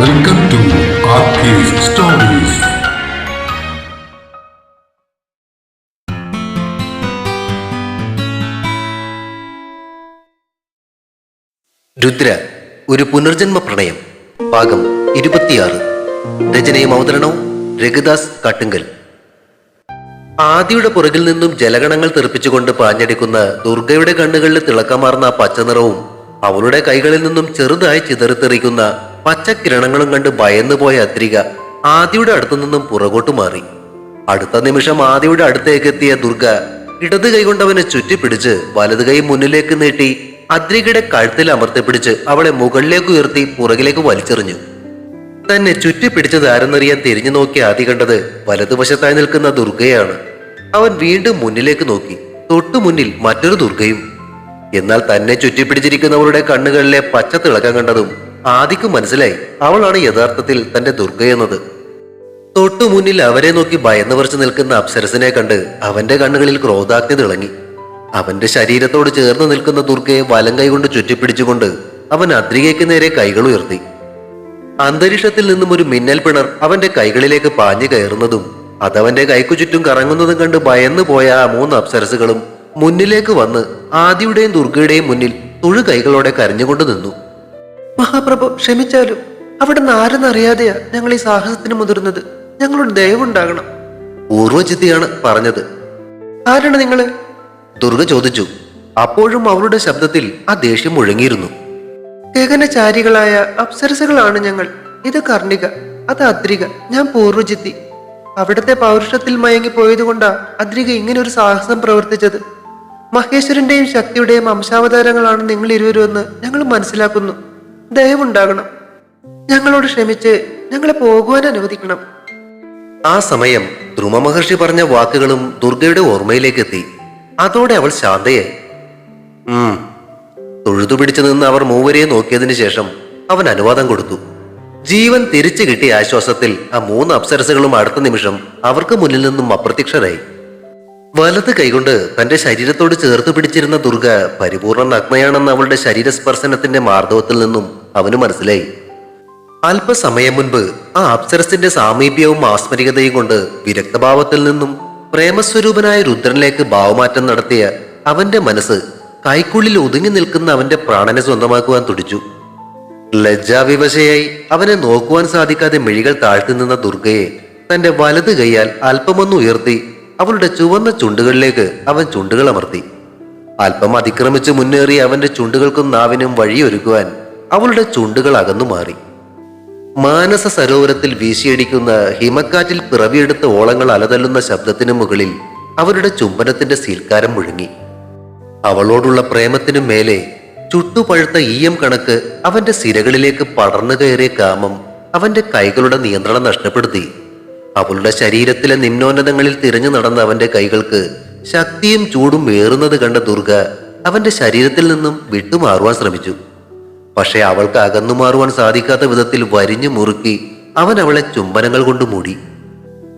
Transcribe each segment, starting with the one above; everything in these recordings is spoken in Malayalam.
Welcome to stories. രുദ്ര ഒരു പുനർജന്മ പ്രണയം. ഭാഗം ഇരുപത്തിയാറ്. രചനയും അവതരണവും രഘുദാസ് കാട്ടുങ്കൽ. ആദിയുടെ പുറകിൽ നിന്നും ജലഗണങ്ങൾ തെറിപ്പിച്ചുകൊണ്ട് പാഞ്ഞടിക്കുന്ന ദുർഗയുടെ കണ്ണുകളിൽ തിളക്കമാർന്ന ആ പച്ചനിറവും അവളുടെ കൈകളിൽ നിന്നും ചെറുതായി ചിതറിത്തെറിക്കുന്ന പച്ചക്കിരണങ്ങളും കണ്ട് ഭയന്നുപോയ അദ്രിക ആദിയുടെ അടുത്തു നിന്നും പുറകോട്ട് മാറി. അടുത്ത നിമിഷം ആദിയുടെ അടുത്തേക്ക് എത്തിയ ദുർഗ ഇടത് കൈ കൊണ്ടവനെ ചുറ്റിപ്പിടിച്ച് വലത് കൈ മുന്നിലേക്ക് നീട്ടി അദ്രികയുടെ കഴുത്തിൽ അമർത്തിപ്പിടിച്ച് അവളെ മുകളിലേക്ക് ഉയർത്തി പുറകിലേക്ക് വലിച്ചെറിഞ്ഞു. തന്നെ ചുറ്റിപ്പിടിച്ചത് ആരെന്നറിയാൻ തിരിഞ്ഞു നോക്കി ആദ്യ കണ്ടത് വലതുവശത്തായി നിൽക്കുന്ന ദുർഗയാണ്. അവൻ വീണ്ടും മുന്നിലേക്ക് നോക്കി. തൊട്ടു മുന്നിൽ മറ്റൊരു ദുർഗയും. എന്നാൽ തന്നെ ചുറ്റിപ്പിടിച്ചിരിക്കുന്നവരുടെ കണ്ണുകളിലെ പച്ച തിളക്കം കണ്ടതും ആദിക്ക് മനസ്സിലായി. അവളാണ് യഥാർത്ഥത്തിൽ തന്റെ ദുർഗയെന്നത് തൊട്ടു മുന്നിൽ അവരെ നോക്കി ഭയന്നു പറിച്ചു നിൽക്കുന്ന അപ്സരസിനെ കണ്ട് അവന്റെ കണ്ണുകളിൽ ക്രോധാഗ്നി തിളങ്ങി. അവന്റെ ശരീരത്തോട് ചേർന്ന് നിൽക്കുന്ന ദുർഗയെ വലം കൈകൊണ്ട് ചുറ്റിപ്പിടിച്ചുകൊണ്ട് അവൻ അദ്രികയ്ക്ക് നേരെ കൈകൾ ഉയർത്തി. അന്തരീക്ഷത്തിൽ നിന്നും ഒരു മിന്നൽ പിണർ അവന്റെ കൈകളിലേക്ക് പാഞ്ഞു കയറുന്നതും അതവന്റെ കൈക്കു ചുറ്റും കറങ്ങുന്നതും കണ്ട് ഭയന്നു പോയ ആ മൂന്ന് അപ്സരസുകളും മുന്നിലേക്ക് വന്ന് ആദിയുടെയും ദുർഗയുടെയും മുന്നിൽ തുഴു കൈകളോടെ കരഞ്ഞുകൊണ്ട് നിന്നു. മഹാപ്രഭു ക്ഷമിച്ചാലും? അവിടെ നിന്ന് ആരെന്നറിയാതെയാ ഞങ്ങൾ ഈ സാഹസത്തിന് മുതിർന്നത്? ഞങ്ങളുടെ ദയവുണ്ടാകണം പൂർവചിത്തിയാണ് പറഞ്ഞത്. ആരാണ് നിങ്ങൾ? ദുർഗ ചോദിച്ചു. അപ്പോഴും അവളുടെ ശബ്ദത്തിൽ ആ ദേഷ്യം മുഴങ്ങിയിരുന്നു. ഗഗനചാരികളായ അപ്സരസകളാണ് ഞങ്ങൾ. ഇത് കർണിക അത് അദ്രിക ഞാൻ പൂർവജിത്തി അവിടുത്തെ പൗരുഷത്തിൽ മയങ്ങി പോയതുകൊണ്ടാ അദ്രിക ഇങ്ങനെ ഒരു സാഹസം പ്രവർത്തിച്ചത്. മഹേശ്വരന്റെയും ശക്തിയുടെയും അംശാവതാരങ്ങളാണ് നിങ്ങൾ ഇരുവരും എന്ന് ഞങ്ങൾ മനസ്സിലാക്കുന്നു. ദയവുണ്ടാകണം. ഞങ്ങളോട് ക്ഷമിച്ച് ഞങ്ങളെ പോകുവാൻ അനുവദിക്കണം. ആ സമയം ധ്രുമ മഹർഷി പറഞ്ഞ വാക്കുകളും ദുർഗയുടെ ഓർമ്മയിലേക്ക് എത്തി അതോടെ അവൾ ശാന്തയായി. തൊഴുതു പിടിച്ചു നിന്ന് അവർ മൂവരെയും നോക്കിയതിനു ശേഷം അവൻ അനുവാദം കൊടുത്തു. ജീവൻ തിരിച്ചു കിട്ടിയ ആശ്വാസത്തിൽ ആ മൂന്ന് അപ്സരസുകളും അടുത്ത നിമിഷം അവർക്ക് മുന്നിൽ നിന്നും അപ്രത്യക്ഷരായി. വലത് കൈകൊണ്ട് തന്റെ ശരീരത്തോട് ചേർത്ത് പിടിച്ചിരുന്ന ദുർഗ പരിപൂർണ നഗ്നയാണെന്ന് അവളുടെ ശരീരസ്പർശനത്തിന്റെ മാർദ്ദവത്തിൽ നിന്നും അവന് മനസ്സിലായി. അല്പസമയം മുൻപ് ആ അപ്സരസിന്റെ സാമീപ്യവും ആസ്മരികതയും കൊണ്ട് വിരക്തഭാവത്തിൽ നിന്നും പ്രേമസ്വരൂപനായ രുദ്രനിലേക്ക് ഭാവമാറ്റം നടത്തിയ അവന്റെ മനസ്സ് കൈക്കുള്ളിൽ ഒതുങ്ങി നിൽക്കുന്ന അവന്റെ പ്രാണനെ സ്വന്തമാക്കുവാൻ തുടിച്ചു. ലജ്ജാവിവശയായി അവനെ നോക്കുവാൻ സാധിക്കാതെ മിഴികൾ താഴ്ത്തി നിന്ന ദുർഗയെ തന്റെ വലത് കൈയാൽ അല്പമൊന്ന് ഉയർത്തി അവളുടെ ചുവന്ന ചുണ്ടുകളിലേക്ക് അവൻ ചുണ്ടുകൾ അമർത്തി. അല്പം അതിക്രമിച്ച് മുന്നേറി അവന്റെ ചുണ്ടുകൾക്കും നാവിനും വഴിയൊരുക്കുവാൻ അവളുടെ ചുണ്ടുകൾ അകന്നു മാറി. മാനസ സരോവരത്തിൽ വീശിയടിക്കുന്ന ഹിമക്കാറ്റിൽ പിറവിയെടുത്ത ഓളങ്ങൾ അലതല്ലുന്ന ശബ്ദത്തിനു മുകളിൽ അവരുടെ ചുംബനത്തിന്റെ സീൽക്കാരം മുഴുങ്ങി. അവളോടുള്ള പ്രേമത്തിനു മേലെ ചുട്ടുപഴുത്ത ഈയം കണക്ക് അവന്റെ സിരകളിലേക്ക് പടർന്നു കയറിയ കാമം അവന്റെ കൈകളുടെ നിയന്ത്രണം നഷ്ടപ്പെടുത്തി. അവളുടെ ശരീരത്തിലെ നിമ്നോന്നതങ്ങളിൽ തിരഞ്ഞു നടന്ന അവന്റെ കൈകൾക്ക് ശക്തിയും ചൂടും ഏറുന്നത് കണ്ട ദുർഗ അവന്റെ ശരീരത്തിൽ നിന്നും വിട്ടുമാറുവാൻ ശ്രമിച്ചു. പക്ഷെ അവൾക്ക് അകന്നു മാറുവാൻ സാധിക്കാത്ത വിധത്തിൽ വരിഞ്ഞു മുറുക്കി അവൻ അവളെ ചുംബനങ്ങൾ കൊണ്ട് മൂടി.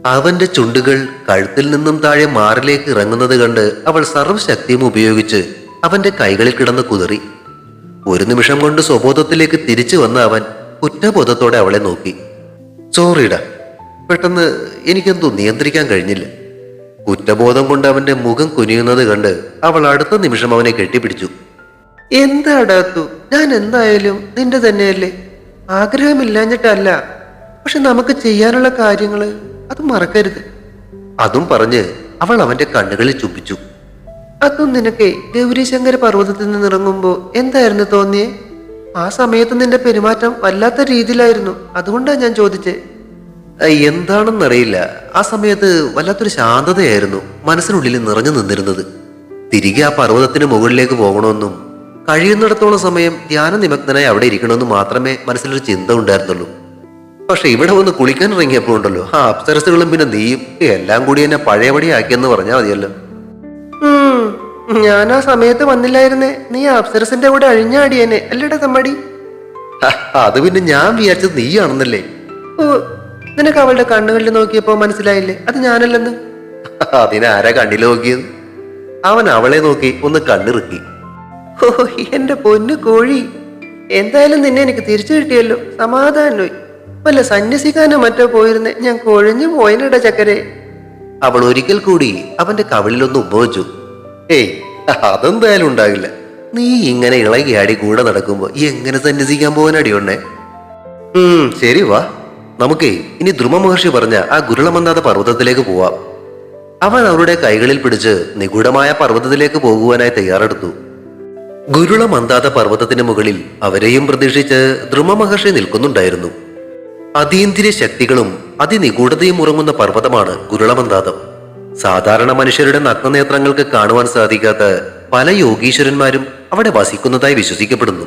അവന്റെ ചുണ്ടുകൾ കഴുത്തിൽ നിന്നും താഴെ മാറിലേക്ക് ഇറങ്ങുന്നത് കണ്ട് അവൾ സർവശക്തിയും ഉപയോഗിച്ച് അവന്റെ കൈകളിൽ കിടന്ന് കുതിറി. ഒരു നിമിഷം കൊണ്ട് സ്വബോധത്തിലേക്ക് തിരിച്ചു വന്ന അവൻ കുറ്റബോധത്തോടെ അവളെ നോക്കി. സോറിട പെട്ടെന്ന് എനിക്കെന്തോ നിയന്ത്രിക്കാൻ കഴിഞ്ഞില്ല. കുറ്റബോധം കൊണ്ട് അവന്റെ മുഖം കുനിയുന്നത് കണ്ട് അവൾ അടുത്ത നിമിഷം അവനെ കെട്ടിപ്പിടിച്ചു. എന്താടാത്തു ഞാൻ എന്തായാലും നിന്റെ തന്നെയല്ലേ? ആഗ്രഹമില്ലാഞ്ഞിട്ടല്ല. പക്ഷെ നമുക്ക് ചെയ്യാനുള്ള കാര്യങ്ങൾ അത് മറക്കരുത്. അതും പറഞ്ഞ് അവൾ അവന്റെ കണ്ണുകളിൽ ചുംബിച്ചു. അതും നിനക്ക് ഗൗരീശങ്കര പർവതത്തിൽ നിന്ന് ഇറങ്ങുമ്പോ എന്തായിരുന്നു തോന്നിയേ? ആ സമയത്ത് നിന്റെ പെരുമാറ്റം വല്ലാത്ത രീതിയിലായിരുന്നു. അതുകൊണ്ടാ ഞാൻ ചോദിച്ചേ. എന്താണെന്നറിയില്ല. ആ സമയത്ത് വല്ലാത്തൊരു ശാന്തതയായിരുന്നു മനസ്സിനുള്ളിൽ നിറഞ്ഞു നിന്നിരുന്നത്. തിരികെ ആ പർവതത്തിന് മുകളിലേക്ക് പോകണമെന്നും കഴിയുന്നിടത്തോളം സമയം ധ്യാന നിമഗ്നനായി അവിടെ ഇരിക്കണമെന്ന് മാത്രമേ മനസ്സിലൊരു ചിന്ത ഉണ്ടായിരുന്നുള്ളൂ. പക്ഷെ ഇവിടെ വന്ന് കുളിക്കാൻ ഇറങ്ങിയപ്പോൾ ഉണ്ടല്ലോ. ആ അപ്സരസുകളും പിന്നെ നീയും എല്ലാം കൂടി എന്നെ പഴയപടിയാക്കിയെന്ന് പറഞ്ഞാൽ മതിയല്ലോ. ഞാൻ ആ സമയത്ത് വന്നില്ലായിരുന്നേ. നീ അപ്സരസിന്റെ കൂടെ അഴിഞ്ഞാടിയനെ അല്ലേടാ തമ്മടി? അത് പിന്നെ ഞാൻ വിചാരിച്ചത് നീയാണെന്നല്ലേ. ഓ നിനക്ക് അവളുടെ കണ്ണുകളിൽ നോക്കിയപ്പോ മനസ്സിലായില്ലേ? അത് ഞാനല്ലെന്ന്. അതിനാരാ കണ്ണിൽ നോക്കിയത്? അവൻ അവളെ നോക്കി ഒന്ന് കണ്ണിറുക്കി. ഓ എന്റെ പൊന്നു കോഴി. എന്തായാലും നിന്നെ എനിക്ക് തിരിച്ചു കിട്ടിയല്ലോ. സമാധാനമായി വല്ല സന്യസിക്കാനോ മറ്റോ പോയിരുന്നേ ഞാൻ കൊഴിഞ്ഞു പോയിനിട ചക്കരെ. അവൾ ഒരിക്കൽ കൂടി അവന്റെ കവിളിലൊന്ന് ഉപയോഗിച്ചു ഏയ് അതെന്തായാലും ഉണ്ടാകില്ല. നീ ഇങ്ങനെ ഇളകിയാടി കൂടെ നടക്കുമ്പോ എങ്ങനെ സന്യസിക്കാൻ പോകാനടിയുണ്ണേ ഉം ശരി വാ. നമുക്കേ ഇനി ധ്രുമ മഹർഷി പറഞ്ഞ ആ ഗുരുളമന്താത പർവതത്തിലേക്ക് പോവാം. അവൻ അവരുടെ കൈകളിൽ പിടിച്ച് നിഗൂഢമായ പർവതത്തിലേക്ക് പോകുവാനായി തയ്യാറെടുത്തു. ഗുരുളമന്താത പർവതത്തിന് മുകളിൽ അവരെയും പ്രതീക്ഷിച്ച് ധ്രുമ മഹർഷി നിൽക്കുന്നുണ്ടായിരുന്നു. അതീന്ദ്രിയ ശക്തികളും അതിനിഗൂഢതയും ഉറങ്ങുന്ന പർവതമാണ് ഗുരുളമന്ദാതം. സാധാരണ മനുഷ്യരുടെ നഗ്നനേത്രങ്ങൾക്ക് കാണുവാൻ സാധിക്കാത്ത പല യോഗീശ്വരന്മാരും അവിടെ വസിക്കുന്നതായി വിശ്വസിക്കപ്പെടുന്നു.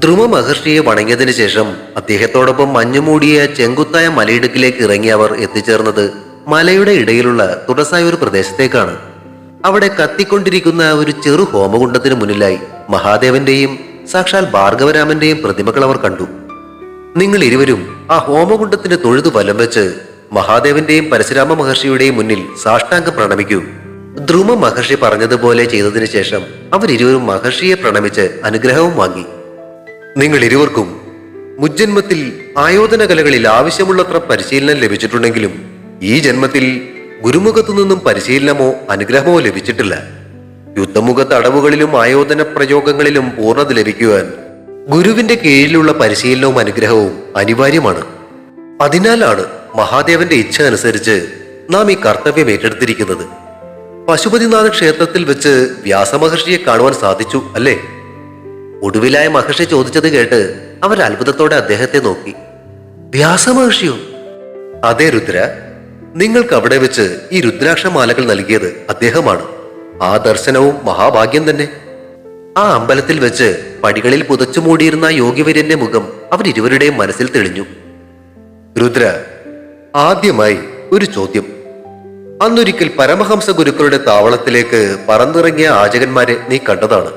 ധ്രുവ മഹർഷിയെ വണങ്ങിയതിനു ശേഷം അദ്ദേഹത്തോടൊപ്പം മഞ്ഞുമൂടിയ ചെങ്കുത്തായ മലയിടുക്കിലേക്ക് ഇറങ്ങി അവർ എത്തിച്ചേർന്നത് മലയുടെ ഇടയിലുള്ള തുടസായ ഒരു പ്രദേശത്തേക്കാണ്. അവിടെ കത്തിക്കൊണ്ടിരിക്കുന്ന ഒരു ചെറു ഹോമകുണ്ടത്തിന് മുന്നിലായി മഹാദേവന്റെയും സാക്ഷാൽ ഭാർഗവരാമന്റെയും പ്രതിമകൾ അവർ കണ്ടു. നിങ്ങൾ ഇരുവരും ആ ഹോമകുണ്ടത്തിന്റെ തൊഴുതു വലം വെച്ച് മഹാദേവന്റെയും പരശുരാമ മഹർഷിയുടെയും മുന്നിൽ സാഷ്ടാംഗം പ്രണമിക്കൂ. ധ്രുമ മഹർഷി പറഞ്ഞതുപോലെ ചെയ്തതിനു ശേഷം അവരിരുവരും മഹർഷിയെ പ്രണമിച്ച് അനുഗ്രഹവും വാങ്ങി. നിങ്ങൾ ഇരുവർക്കും മുജ്ജന്മത്തിൽ ആയോധന കലകളിൽ ആവശ്യമുള്ളത്ര പരിശീലനം ലഭിച്ചിട്ടുണ്ടെങ്കിലും ഈ ജന്മത്തിൽ ഗുരുമുഖത്തു നിന്നും പരിശീലനമോ അനുഗ്രഹമോ ലഭിച്ചിട്ടില്ല. യുദ്ധമുഖ തടവുകളിലും ആയോധന പ്രയോഗങ്ങളിലും പൂർണത ലഭിക്കുവാൻ ഗുരുവിന്റെ കീഴിലുള്ള പരിശീലനവും അനുഗ്രഹവും അനിവാര്യമാണ്. അതിനാലാണ് മഹാദേവന്റെ ഇച്ഛ അനുസരിച്ച് നാം ഈ കർത്തവ്യം ഏറ്റെടുത്തിരിക്കുന്നത്. പശുപതിനാഥ ക്ഷേത്രത്തിൽ വെച്ച് വ്യാസമഹർഷിയെ കാണുവാൻ സാധിച്ചു അല്ലേ? ഒടുവിലായ മഹർഷി ചോദിച്ചത് കേട്ട് അവർ അത്ഭുതത്തോടെ അദ്ദേഹത്തെ നോക്കി. വ്യാസമഹർഷിയോ? അതെ രുദ്ര നിങ്ങൾക്ക് അവിടെ വെച്ച് ഈ രുദ്രാക്ഷമാലകൾ നൽകിയത് അദ്ദേഹമാണ്. ആ ദർശനവും മഹാഭാഗ്യം തന്നെ. ആ അമ്പലത്തിൽ വെച്ച് പടികളിൽ പുതച്ചു മൂടിയിരുന്ന യോഗിവര്യന്റെ മുഖം അവരിരുവരുടെയും മനസ്സിൽ തെളിഞ്ഞു. രുദ്ര ആദ്യമായി ഒരു ചോദ്യം. അന്നൊരിക്കൽ പരമഹംസ ഗുരുക്കളുടെ താവളത്തിലേക്ക് പറന്നിറങ്ങിയ ആചകന്മാരെ നീ കണ്ടതാണ്.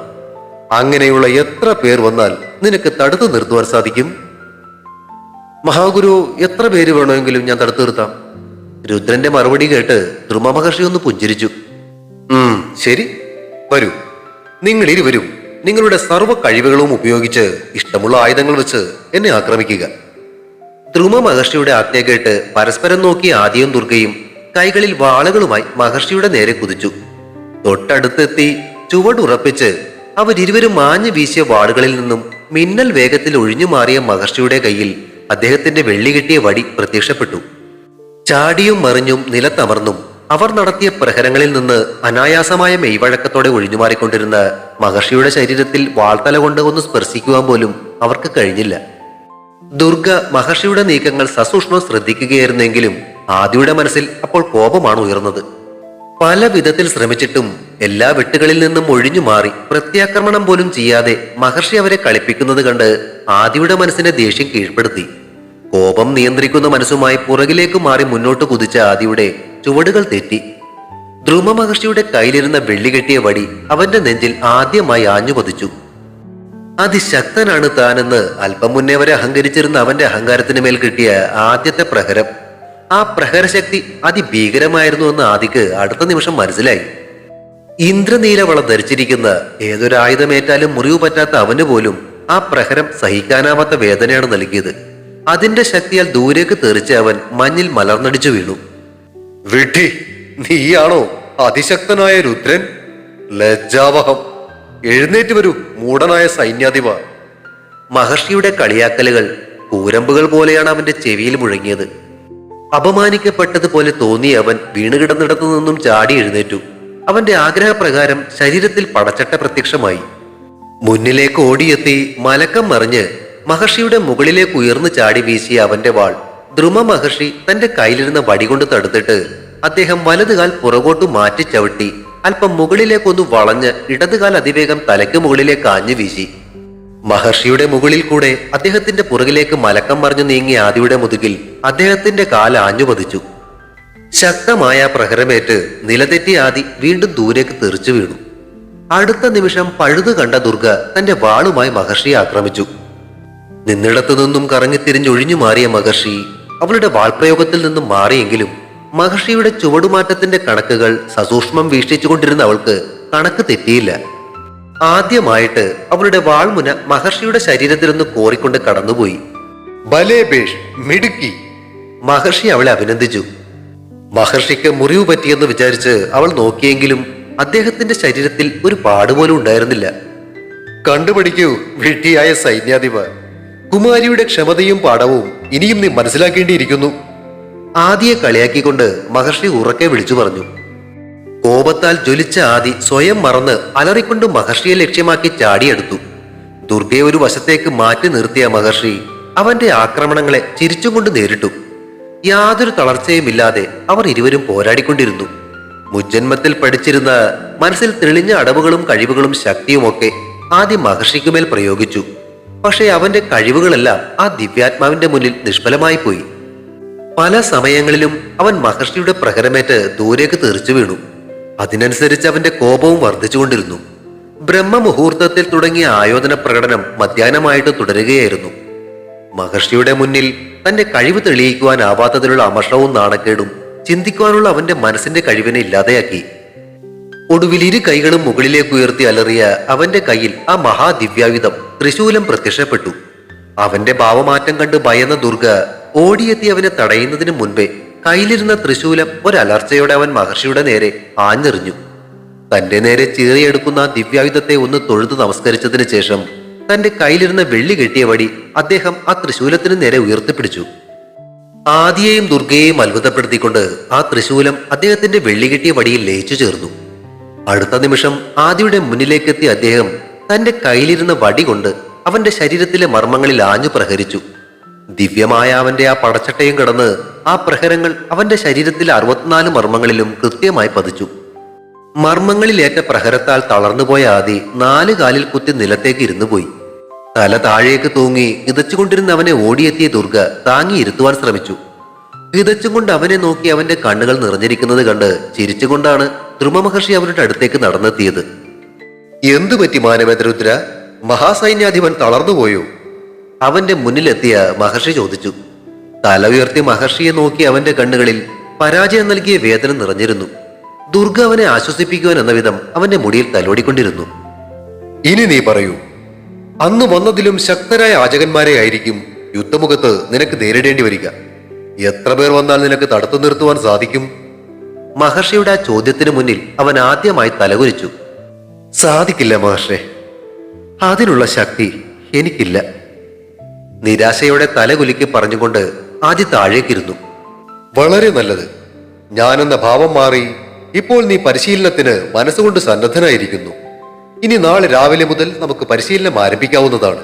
അങ്ങനെയുള്ള എത്ര പേർ വന്നാൽ നിനക്ക് തടുത്തു നിർത്തുവാൻ സാധിക്കും? മഹാഗുരു എത്ര പേര് വേണമെങ്കിലും ഞാൻ തടുത്തു നിർത്താം? രുദ്രന്റെ മറുപടി കേട്ട് ധ്രുമ മഹർഷി ഒന്ന് പുഞ്ചിരിച്ചു. ഉം ശരി. വരൂ. നിങ്ങൾ ഇരുവരും നിങ്ങളുടെ സർവ കഴിവുകളും ഉപയോഗിച്ച് ഇഷ്ടമുള്ള ആയുധങ്ങൾ വെച്ച് എന്നെ ആക്രമിക്കുക. ധ്രുമ മഹർഷിയുടെ ആജ്ഞ കേട്ട് പരസ്പരം നോക്കി ആദ്യം ദുർഗയും കൈകളിൽ വാളുകളുമായി മഹർഷിയുടെ നേരെ കുതിച്ചു. തൊട്ടടുത്തെത്തി ചുവടുറപ്പിച്ച് അവരിരുവരും മാഞ്ഞു വീശിയ വാളുകളിൽ നിന്നും മിന്നൽ വേഗത്തിൽ ഒഴിഞ്ഞു മാറിയ മഹർഷിയുടെ കയ്യിൽ അദ്ദേഹത്തിന്റെ വെള്ളി കിട്ടിയ വടി പ്രത്യക്ഷപ്പെട്ടു. ചാടിയും മറിഞ്ഞും നിലത്തമർന്നും അവർ നടത്തിയ പ്രഹരങ്ങളിൽ നിന്ന് അനായാസമായ മെയ്വഴക്കത്തോടെ ഒഴിഞ്ഞുമാറിക്കൊണ്ടിരുന്ന മഹർഷിയുടെ ശരീരത്തിൽ വാൾത്തല കൊണ്ട് ഒന്ന് സ്പർശിക്കുവാൻ പോലും അവർക്ക് കഴിഞ്ഞില്ല. ദുർഗ മഹർഷിയുടെ നീക്കങ്ങൾ സസൂക്ഷ്മം ശ്രദ്ധിക്കുകയായിരുന്നെങ്കിലും ആദിയുടെ മനസ്സിൽ അപ്പോൾ കോപമാണ് ഉയർന്നത്. പല വിധത്തിൽ ശ്രമിച്ചിട്ടും എല്ലാ വെട്ടുകളിൽ നിന്നും ഒഴിഞ്ഞു മാറി പ്രത്യാക്രമണം പോലും ചെയ്യാതെ മഹർഷി അവരെ കളിപ്പിക്കുന്നത് കണ്ട് ആദിയുടെ മനസ്സിനെ ദേഷ്യം കീഴ്പ്പെടുത്തി. കോപം നിയന്ത്രിക്കുന്ന മനസ്സുമായി പുറകിലേക്ക് മാറി മുന്നോട്ട് കുതിച്ച ആദിയുടെ ചുവടുകൾ തെറ്റി. ധ്രുമ മഹർഷിയുടെ കയ്യിലിരുന്ന വെള്ളി കെട്ടിയ വടി അവന്റെ നെഞ്ചിൽ ആദ്യമായി ആഞ്ഞു പതിച്ചു അതിശക്തനാണ് താനെന്ന് അല്പം മുന്നേ വരെ അഹങ്കരിച്ചിരുന്ന അവന്റെ അഹങ്കാരത്തിന് മേൽ കിട്ടിയ ആദ്യത്തെ പ്രഹരം. ആ പ്രഹരശക്തി അതിഭീകരമായിരുന്നു എന്ന് ആദിക്ക് അടുത്ത നിമിഷം മനസ്സിലായി. ഇന്ദ്രനീലവള ധരിച്ചിരിക്കുന്ന ഏതൊരായുധമേറ്റാലും മുറിവ് പറ്റാത്ത അവന് പോലും ആ പ്രഹരം സഹിക്കാനാവാത്ത വേദനയാണ് നൽകിയത്. അതിന്റെ ശക്തിയാൽ ദൂരേക്ക് തെറിച്ച് അവൻ മഞ്ഞിൽ മലർന്നടിച്ചു വീണു. വിട്ടി നീയാണോ അതിശക്തനായ രുദ്രൻ? ലജ്ജാവഹം. എഴുന്നേറ്റ് വരൂ മൂടനായ സൈന്യാധിപ. മഹർഷിയുടെ കളിയാക്കലുകൾ കൂരമ്പുകൾ പോലെയാണ് അവന്റെ ചെവിയിൽ മുഴങ്ങിയത്. അപമാനിക്കപ്പെട്ടതുപോലെ തോന്നി അവൻ വീണുകിടന്നിടത്തു നിന്നും ചാടി എഴുന്നേറ്റു. അവന്റെ ആഗ്രഹപ്രകാരം ശരീരത്തിൽ പടച്ചട്ട പ്രത്യക്ഷമായി. മുന്നിലേക്ക് ഓടിയെത്തി മലക്കം മറിഞ്ഞ് മഹർഷിയുടെ മുകളിലേക്ക് ഉയർന്നു ചാടി വീശിയ അവന്റെ വാൾ ധ്രുമ മഹർഷി തന്റെ കയ്യിലിരുന്ന വടികൊണ്ട് തടുത്തിട്ട് അദ്ദേഹം വലതുകാൽ പുറകോട്ട് മാറ്റി ചവിട്ടി അല്പം മുകളിലേക്കൊന്ന് വളഞ്ഞ് ഇടതുകാൽ അതിവേഗം തലയ്ക്ക് മുകളിലേക്ക് ആഞ്ഞു വീശി. മഹർഷിയുടെ മുകളിൽ കൂടെ അദ്ദേഹത്തിന്റെ പുറകിലേക്ക് മലക്കം മറിഞ്ഞു നീങ്ങിയ ആദിയുടെ മുതുകിൽ അദ്ദേഹത്തിന്റെ കാൽ ആഞ്ഞു പതിച്ചു. ശക്തമായ പ്രഹരമേറ്റ് നിലതെറ്റി ആദി വീണ്ടും ദൂരേക്ക് തെറിച്ചു വീണു. അടുത്ത നിമിഷം പഴുതു കണ്ട ദുർഗ തന്റെ വാളുമായി മഹർഷിയെ ആക്രമിച്ചു. നിന്നിടത്തു നിന്നും കറങ്ങിത്തിരിഞ്ഞൊഴിഞ്ഞു മാറിയ മഹർഷി അവളുടെ വാൾപ്രയോഗത്തിൽ നിന്നും മാറിയെങ്കിലും മഹർഷിയുടെ ചുവടുമാറ്റത്തിന്റെ കണക്കുകൾ സസൂക്ഷ്മം വീക്ഷിച്ചുകൊണ്ടിരുന്ന അവൾക്ക് കണക്ക് തെറ്റിയില്ല. ആദ്യമായിട്ട് അവളുടെ വാൾമുന മഹർഷിയുടെ ശരീരത്തിൽ നിന്ന് കോറിക്കൊണ്ട് കടന്നുപോയി. ഭലേ ബേഷ് മിടുക്കി മഹർഷി അവളെ അഭിനന്ദിച്ചു. മഹർഷിക്ക് മുറിവ് പറ്റിയെന്ന് വിചാരിച്ച് അവൾ നോക്കിയെങ്കിലും അദ്ദേഹത്തിന്റെ ശരീരത്തിൽ ഒരു പാടുപോലും ഉണ്ടായിരുന്നില്ല. കണ്ടുപിടിക്കൂ വിട്ടിയായ സൈന്യാധിപ. കുമാരിയുടെ ക്ഷമതയും പാഠവും ഇനിയും നീ മനസ്സിലാക്കേണ്ടിയിരിക്കുന്നു. ആദിയെ കളിയാക്കിക്കൊണ്ട് മഹർഷി ഉറക്കെ വിളിച്ചു പറഞ്ഞു. കോപത്താൽ ജ്വലിച്ച ആദി സ്വയം മറന്ന് അലറിക്കൊണ്ട് മഹർഷിയെ ലക്ഷ്യമാക്കി ചാടിയെടുത്തു. ദുർഗയെ ഒരു വശത്തേക്ക് മാറ്റി നിർത്തിയ മഹർഷി അവന്റെ ആക്രമണങ്ങളെ ചിരിച്ചുകൊണ്ട് നേരിട്ടു. യാതൊരു തളർച്ചയുമില്ലാതെ അവർ ഇരുവരും പോരാടിക്കൊണ്ടിരുന്നു. മുജ്ജന്മത്തിൽ പഠിച്ചിരുന്ന മനസ്സിൽ തെളിഞ്ഞ അടവുകളും കഴിവുകളും ശക്തിയുമൊക്കെ ആദ്യം മഹർഷിക്കുമേൽ പ്രയോഗിച്ചു. പക്ഷേ അവന്റെ കഴിവുകളെല്ലാം ആ ദിവ്യാത്മാവിന്റെ മുന്നിൽ നിഷ്ഫലമായി പോയി. പല സമയങ്ങളിലും അവൻ മഹർഷിയുടെ പ്രഹരമേറ്റ് ദൂരേക്ക് തെറിച്ചു വീണു. അതിനനുസരിച്ച് അവന്റെ കോപവും വർദ്ധിച്ചുകൊണ്ടിരുന്നു. ബ്രഹ്മമുഹൂർത്തത്തിൽ തുടങ്ങിയ ആയോധന പ്രകടനം മധ്യാഹ്നമായിട്ട് തുടരുകയായിരുന്നു. മഹർഷിയുടെ മുന്നിൽ തന്റെ കഴിവ് തെളിയിക്കുവാനാവാത്തതിലുള്ള അമർഷവും നാണക്കേടും ചിന്തിക്കുവാനുള്ള അവന്റെ മനസ്സിന്റെ കഴിവിനെ ഇല്ലാതെയാക്കി. ഒടുവിൽ ഇരു കൈകളും മുകളിലേക്ക് ഉയർത്തി അലറിയ അവന്റെ കയ്യിൽ ആ മഹാദിവ്യായുധം ത്രിശൂലം പ്രത്യക്ഷപ്പെട്ടു. അവന്റെ ഭാവമാറ്റം കണ്ട് ഭയന്ന ദുർഗ ഓടിയെത്തി അവനെ തടയുന്നതിന് മുൻപേ കയ്യിലിരുന്ന ത്രിശൂലം ഒരലർച്ചയോടെ അവൻ മഹർഷിയുടെ നേരെ ആഞ്ഞെറിഞ്ഞു. തന്റെ നേരെ ചീറിയെടുക്കുന്ന ആ ദിവ്യായുധത്തെ ഒന്ന് തൊഴുതു നമസ്കരിച്ചതിന് ശേഷം തന്റെ കയ്യിലിരുന്ന വെള്ളി കെട്ടിയ വടി അദ്ദേഹം ആ ത്രിശൂലത്തിന് നേരെ ഉയർത്തിപ്പിടിച്ചു. ആദിയെയും ദുർഗയെയും അത്ഭുതപ്പെടുത്തിക്കൊണ്ട് ആ ത്രിശൂലം അദ്ദേഹത്തിന്റെ വെള്ളി കെട്ടിയ വടിയിൽ ലയിച്ചു ചേർന്നു. അടുത്ത നിമിഷം ആദിയുടെ മുന്നിലേക്കെത്തിയ അദ്ദേഹം തന്റെ കയ്യിലിരുന്ന വടി കൊണ്ട് അവന്റെ ശരീരത്തിലെ മർമ്മങ്ങളിൽ ആഞ്ഞു പ്രഹരിച്ചു. ദിവ്യമായ അവന്റെ ആ പടച്ചട്ടയും കിടന്ന് ആ പ്രഹരങ്ങൾ അവന്റെ ശരീരത്തിലെ അറുപത്തിനാല് മർമ്മങ്ങളിലും കൃത്യമായി പതിച്ചു. മർമ്മങ്ങളിലേറ്റ പ്രഹരത്താൽ തളർന്നുപോയ ആദി നാല് കാലിൽ കുത്തി നിലത്തേക്ക് ഇരുന്നു പോയി. തല താഴേക്ക് തൂങ്ങി ഇതച്ചുകൊണ്ടിരുന്ന അവനെ ഓടിയെത്തിയ ദുർഗ താങ്ങിയിരുത്തുവാൻ ശ്രമിച്ചു. കൊണ്ട് അവനെ നോക്കി അവന്റെ കണ്ണുകൾ നിറഞ്ഞിരിക്കുന്നത് കണ്ട് ചിരിച്ചുകൊണ്ടാണ് ധ്രുമമഹർഷി അവരുടെ അടുത്തേക്ക് നടന്നെത്തിയത്. എന്തു പറ്റി മാനവേന്ദ്രരുദ്ര മഹാസൈന്യാധിപൻ തളർന്നുപോയോ അവന്റെ മുന്നിലെത്തിയ മഹർഷി ചോദിച്ചു. തല ഉയർത്തി മഹർഷിയെ നോക്കി അവന്റെ കണ്ണുകളിൽ പരാജയം നൽകിയ വേദന നിറഞ്ഞിരുന്നു. ദുർഗ അവനെ ആശ്വസിപ്പിക്കുവാൻ എന്ന വിധം അവന്റെ മുടിയിൽ തലോടിക്കൊണ്ടിരുന്നു. ഇനി നീ പറയൂ അന്ന് വന്നതിലും ശക്തരായ ആചകന്മാരെ ആയിരിക്കും യുദ്ധമുഖത്ത് നിനക്ക് നേരിടേണ്ടി വരിക. എത്ര പേർ വന്നാൽ നിനക്ക് തടുത്തു നിർത്തുവാൻ സാധിക്കും? മഹർഷിയുടെ ആ ചോദ്യത്തിന് മുന്നിൽ അവൻ ആദ്യമായി തലകുലിച്ചു സാധിക്കില്ല മഹർഷേ. അതിനുള്ള ശക്തി എനിക്കില്ല. നിരാശയോടെ തലകുലുക്കി പറഞ്ഞുകൊണ്ട് ആദ്യ താഴേക്കിരുന്നു. വളരെ നല്ലത്. ഞാനെന്ന ഭാവം മാറി ഇപ്പോൾ നീ പരിശീലനത്തിന് മനസ്സുകൊണ്ട് സന്നദ്ധനായിരിക്കുന്നു. ഇനി നാളെ രാവിലെ മുതൽ നമുക്ക് പരിശീലനം ആരംഭിക്കാവുന്നതാണ്.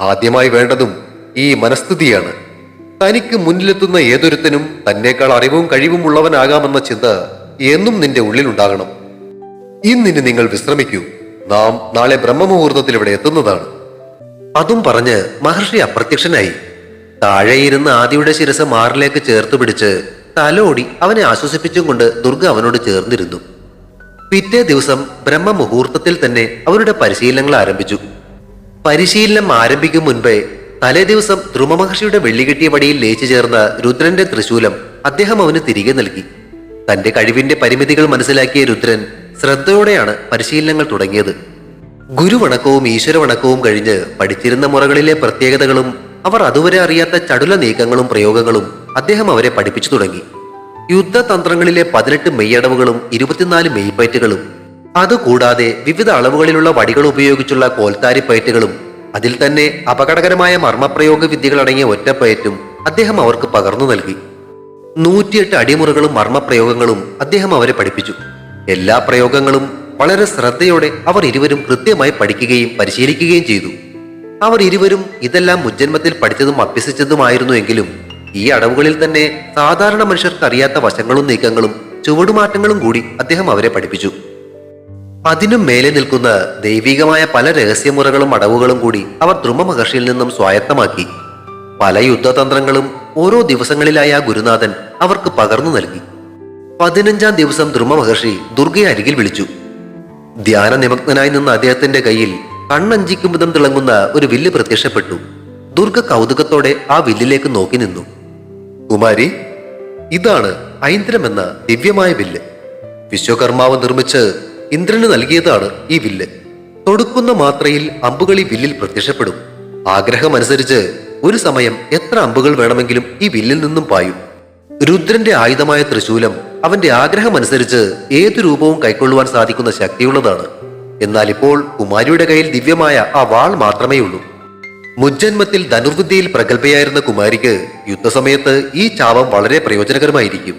ആദ്യമായി വേണ്ടതും ഈ മനസ്ഥിതിയാണ്. തനിക്ക് മുന്നിലെത്തുന്ന ഏതൊരുത്തനും തന്നേക്കാൾ അറിവും കഴിവും ഉള്ളവനാകാമെന്ന ചിന്ത എന്നും നിന്റെ ഉള്ളിലുണ്ടാകണം. ഇന്നിനി നിങ്ങൾ വിശ്രമിക്കൂ. നാം നാളെ ബ്രഹ്മമുഹൂർത്തത്തിൽ ഇവിടെ എത്തുന്നതാണ്. അതും പറഞ്ഞ് മഹർഷി അപ്രത്യക്ഷനായി. താഴെയിരുന്ന് ആദിയുടെ ശിരസ് മാറിലേക്ക് ചേർത്ത് പിടിച്ച് തലോടി അവനെ ആശ്വസിപ്പിച്ചും കൊണ്ട് ദുർഗ അവനോട് ചേർന്നിരുന്നു. പിറ്റേ ദിവസം ബ്രഹ്മമുഹൂർത്തത്തിൽ തന്നെ അവരുടെ പരിശീലനങ്ങൾ ആരംഭിച്ചു. പരിശീലനം ആരംഭിക്കും മുൻപേ തലേ ദിവസം ധ്രുമമഹർഷിയുടെ വെള്ളികെട്ടിയ വടിയിൽ ലയിച്ചു ചേർന്ന രുദ്രന്റെ തൃശൂലം അദ്ദേഹം അവന് തിരികെ നൽകി. തന്റെ കഴിവിന്റെ പരിമിതികൾ മനസ്സിലാക്കിയ രുദ്രൻ ശ്രദ്ധയോടെയാണ് പരിശീലനങ്ങൾ തുടങ്ങിയത്. ഗുരുവണക്കവും ഈശ്വരവണക്കവും കഴിഞ്ഞ് പഠിച്ചിരുന്ന മുറകളിലെ പ്രത്യേകതകളും അവർ അതുവരെ അറിയാത്ത ചടുല നീക്കങ്ങളും പ്രയോഗങ്ങളും അദ്ദേഹം അവരെ പഠിപ്പിച്ചു തുടങ്ങി. യുദ്ധതന്ത്രങ്ങളിലെ പതിനെട്ട് മെയ്യടവുകളും ഇരുപത്തിനാല് മെയ്പൈറ്റുകളും അതുകൂടാതെ വിവിധ അളവുകളിലുള്ള വടികൾ ഉപയോഗിച്ചുള്ള കോൽത്താരി പയറ്റുകളും അതിൽ തന്നെ അപകടകരമായ മർമ്മപ്രയോഗ വിദ്യകളടങ്ങിയ ഒറ്റപ്പയറ്റും അദ്ദേഹം അവർക്ക് പകർന്നു നൽകി. നൂറ്റിയെട്ട് അടിമുറകളും മർമ്മപ്രയോഗങ്ങളും അദ്ദേഹം അവരെ പഠിപ്പിച്ചു. എല്ലാ പ്രയോഗങ്ങളും വളരെ ശ്രദ്ധയോടെ അവർ ഇരുവരും കൃത്യമായി പഠിക്കുകയും പരിശീലിക്കുകയും ചെയ്തു. അവർ ഇരുവരും ഇതെല്ലാം മുജ്ജന്മത്തിൽ പഠിച്ചതും അഭ്യസിച്ചതുമായിരുന്നു എങ്കിലും ഈ അടവുകളിൽ തന്നെ സാധാരണ മനുഷ്യർക്ക് അറിയാത്ത വശങ്ങളും നീക്കങ്ങളും ചുവടുമാറ്റങ്ങളും കൂടി അദ്ദേഹം അവരെ പഠിപ്പിച്ചു. അതിനും മേലെ നിൽക്കുന്ന ദൈവികമായ പല രഹസ്യമുറകളും അടവുകളും കൂടി അവർ ധ്രുമമഹർഷിയിൽ നിന്നും സ്വായത്തമാക്കി. പല യുദ്ധതന്ത്രങ്ങളും ഓരോ ദിവസങ്ങളിലായി ആ ഗുരുനാഥൻ അവർക്ക് പകർന്നു നൽകി. പതിനഞ്ചാം ദിവസം ധ്രുമ മഹർഷി ദുർഗയെ അരികിൽ വിളിച്ചു. ധ്യാന നിമഗ്നനായി നിന്ന അദ്ദേഹത്തിന്റെ കയ്യിൽ കണ്ണഞ്ചിക്കും വിധം തിളങ്ങുന്ന ഒരു വില്ല് പ്രത്യക്ഷപ്പെട്ടു. ദുർഗ കൗതുകത്തോടെ ആ വില്ലിലേക്ക് നോക്കി നിന്നു. കുമാരി ഇതാണ് ഐന്ദ്രം എന്ന ദിവ്യമായ വില്ല്. വിശ്വകർമാവ് നിർമ്മിച്ച് ഇന്ദ്രന് നൽകിയതാണ് ഈ വില്ല്. തൊടുക്കുന്ന മാത്രയിൽ അമ്പുകൾ ഈ വില്ലിൽ പ്രത്യക്ഷപ്പെടും. ആഗ്രഹമനുസരിച്ച് ഒരു സമയം എത്ര അമ്പുകൾ വേണമെങ്കിലും ഈ വില്ലിൽ നിന്നും പായും. രുദ്രന്റെ ആയുധമായ തൃശൂലം അവന്റെ ആഗ്രഹമനുസരിച്ച് ഏതു രൂപവും കൈക്കൊള്ളുവാൻ സാധിക്കുന്ന ശക്തിയുള്ളതാണ്. എന്നാൽ ഇപ്പോൾ കുമാരിയുടെ കയ്യിൽ ദിവ്യമായ ആ വാൾ മാത്രമേ ഉള്ളൂ. മുജ്ജന്മത്തിൽ ധനുർവിദ്യയിൽ പ്രഗത്ഭയായിരുന്ന കുമാരിക്ക് യുദ്ധസമയത്ത് ഈ ചാപം വളരെ പ്രയോജനകരമായിരിക്കും.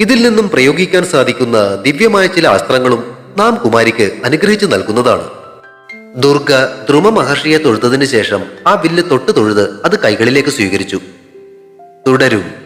ഇതിൽ നിന്നും പ്രയോഗിക്കാൻ സാധിക്കുന്ന ദിവ്യമായ ചില അസ്ത്രങ്ങളും നാം കുമാരിക്ക് അനുഗ്രഹിച്ചു നൽകുന്നതാണ്. ദുർഗ ധ്രുമ മഹർഷിയെ തൊഴുത്തതിനു ശേഷം ആ വില്ല് തൊട്ട് തൊഴുത് അത് കൈകളിലേക്ക് സ്വീകരിച്ചു. തുടരും.